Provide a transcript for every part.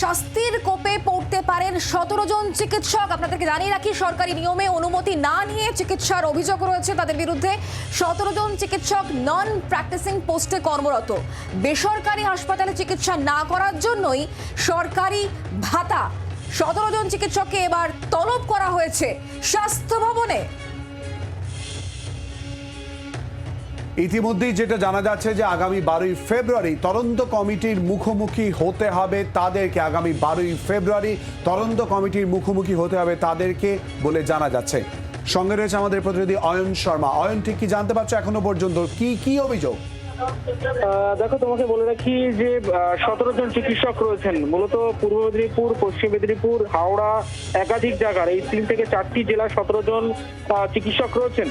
শাস্তির কোপে পড়তে পারেন সতেরো জন চিকিৎসক। আপনাদেরকে জানিয়ে রাখি, সরকারি নিয়মে অনুমতি না নিয়ে চিকিৎসার অভিযোগ রয়েছে তাদের বিরুদ্ধে। সতেরো জন চিকিৎসক নন প্র্যাকটিসিং পোস্টে কর্মরত। বেসরকারি হাসপাতালে চিকিৎসা না করার জন্যই সরকারি ভাতা। সতেরো জন চিকিৎসককে এবার তলব করা হয়েছে। স্বাস্থ্য ভবনে ইতিমধ্যেই যেটা জানা যাচ্ছে যে আগামী বারোই ফেব্রুয়ারি তদন্ত কমিটির মুখোমুখি হতে হবে তাদেরকে। আগামী বারোই ফেব্রুয়ারি তদন্ত কমিটির মুখোমুখি হতে হবে তাদেরকে বলে জানা যাচ্ছে। সঙ্গে রয়েছে আমাদের প্রতিনিধি অয়ন শর্মা। অয়ন, ঠিক কি জানতে পারছ এখনও পর্যন্ত? কি কি অভিযোগ? দেখো, তোমাকে বলে রাখি যে সতেরো জন চিকিৎসক রয়েছেন। মূলত পূর্ব মেদিনীপুর, পশ্চিম মেদিনীপুর, হাওড়া, একাধিক জায়গার। এই তিন থেকে চারটি জেলার সতেরো জন চিকিৎসক রয়েছেন।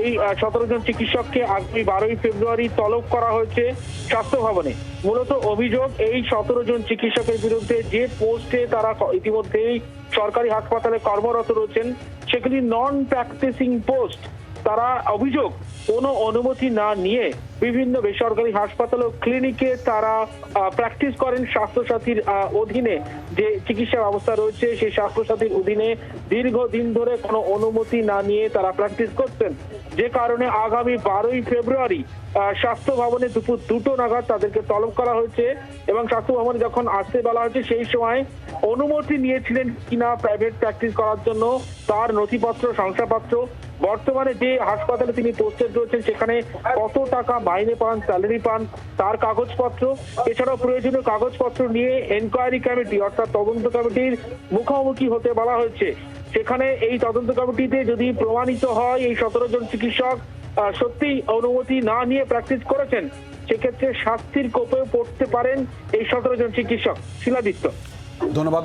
এই সতেরো জন চিকিৎসককে আগামী বারোই ফেব্রুয়ারি তলব করা হয়েছে স্বাস্থ্য ভবনে। মূলত অভিযোগ, এই সতেরো জন চিকিৎসকের বিরুদ্ধে যে পোস্টে তারা ইতিমধ্যেই সরকারি হাসপাতালে কর্মরত রয়েছেন, সেগুলি নন প্র্যাকটিসিং পোস্ট তারা অভিযোগ, কোনো অনুমতি না নিয়ে বিভিন্ন বেসরকারি হাসপাতাল ও ক্লিনিকে তারা প্র্যাকটিস করেন স্বাস্থ্যসাথীর অধীনে। যে চিকিৎসা ব্যবস্থা রয়েছে, সেই স্বাস্থ্যসাথীর অধীনে দীর্ঘদিন ধরে কোনো অনুমতি না নিয়ে তারা প্র্যাকটিস করতেন যে কারণে আগামী বারোই ফেব্রুয়ারি স্বাস্থ্য ভবনে দুপুর দুটো নাগাদ তাদেরকে তলব করা হয়েছে এবং স্বাস্থ্য ভবনে যখন আসতে বলা হয়েছে, সেই সময় অনুমতি নিয়েছিলেন কিনা প্রাইভেট প্র্যাকটিস করার জন্য তার নথিপত্র, শংসাপত্র বর্তমানে যে হাসপাতালে তিনি পোস্টেড রয়েছেন, সেখানে কত টাকা মাইনে পান স্যালারি পান, তার কাগজপত্র, এছাড়াও প্রয়োজনীয় কাগজপত্র নিয়ে এনকোয়ারি কমিটি অর্থাৎ তদন্ত কমিটির মুখোমুখি হতে বলা হয়েছে। সেখানে এই তদন্ত কমিটিতে যদি প্রমাণিত হয় এই সতেরো জন চিকিৎসক সত্যি অনুমতি না নিয়ে প্র্যাকটিস করেছেন, সেক্ষেত্রে শাস্তির কোপেও পড়তে পারেন এই সতেরো জন চিকিৎসক। শিলাদিত্য ধন্যবাদ